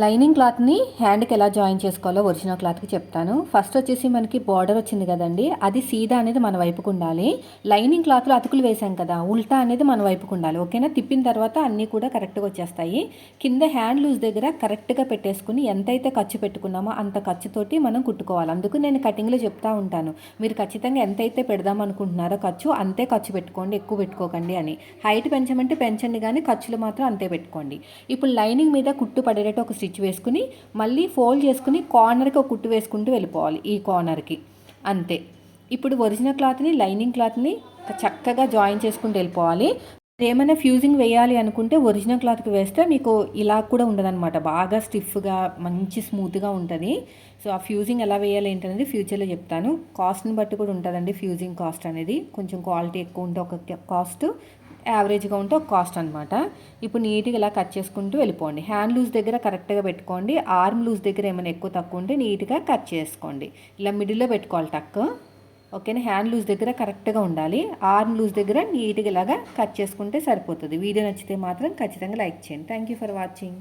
Lining క్లాత్ని హ్యాండ్కి ఎలా జాయిన్ చేసుకోవాలో ఒరిజినల్ క్లాత్కి చెప్తాను. ఫస్ట్ వచ్చేసి మనకి బార్డర్ వచ్చింది కదండి అది సీదా అనేది మన వైపుకు ఉండాలి. లైనింగ్ క్లాత్లో అతుకులు వేసాం కదా ఉల్టా అనేది మన వైపుకు ఉండాలి. ఓకేనా? తిప్పిన తర్వాత అన్నీ కూడా కరెక్ట్గా వచ్చేస్తాయి. కింద హ్యాండ్ లూజ్ దగ్గర కరెక్ట్గా పెట్టేసుకుని ఎంతైతే ఖర్చు పెట్టుకున్నామో అంత ఖర్చుతోటి మనం కుట్టుకోవాలి. అందుకు నేను కటింగ్లో చెప్తా ఉంటాను. మీరు ఖచ్చితంగా ఎంతైతే పెడదాం అనుకుంటున్నారో ఖర్చు అంతే ఖర్చు పెట్టుకోండి ఎక్కువ పెట్టుకోకండి అని. హైట్ పెంచమంటే పెంచండి కానీ ఖర్చులు మాత్రం అంతే పెట్టుకోండి. ఇప్పుడు లైనింగ్ మీద కుట్టు పడేటట్టు ఒక స్టిచ్ వేసుకుని మళ్ళీ ఫోల్డ్ చేసుకుని కార్నర్కి ఒక కుట్టు వేసుకుంటూ వెళ్ళిపోవాలి ఈ కార్నర్కి. అంతే. ఇప్పుడు ఒరిజినల్ క్లాత్ని లైనింగ్ క్లాత్ని చక్కగా జాయిన్ చేసుకుంటూ వెళ్ళిపోవాలి. ఏమైనా ఫ్యూజింగ్ వేయాలి అనుకుంటే ఒరిజినల్ క్లాత్కి వేస్తే మీకు ఇలా కూడా ఉండదన్నమాట. బాగా స్టిఫ్గా మంచి స్మూత్గా ఉంటుంది. సో ఆ ఫ్యూజింగ్ ఎలా వేయాలి ఏంటనేది ఫ్యూచర్లో చెప్తాను. కాస్ట్ని బట్టి కూడా ఉంటుందండి ఫ్యూజింగ్ కాస్ట్ అనేది. కొంచెం క్వాలిటీ ఎక్కువ ఉంటే ఒక కాస్ట్ యావరేజ్గా ఉంటే ఒక కాస్ట్ అనమాట ఇప్పుడు నీట్గా ఇలా కట్ చేసుకుంటూ వెళ్ళిపోండి. హ్యాండ్ లూజ్ దగ్గర కరెక్ట్గా పెట్టుకోండి. ఆర్మ్ లూజ్ దగ్గర ఏమైనా ఎక్కువ తక్కువ ఉంటే నీట్గా కట్ చేసుకోండి. ఇలా మిడిల్లో పెట్టుకోవాలి టక్. ఓకేనా? హ్యాండ్ లూజ్ దగ్గర కరెక్ట్గా ఉండాలి. ఆర్మ్ లూజ్ దగ్గర నీట్గా ఇలాగా కట్ చేసుకుంటే సరిపోతుంది. వీడియో నచ్చితే మాత్రం ఖచ్చితంగా లైక్ చేయండి. Thank you for watching.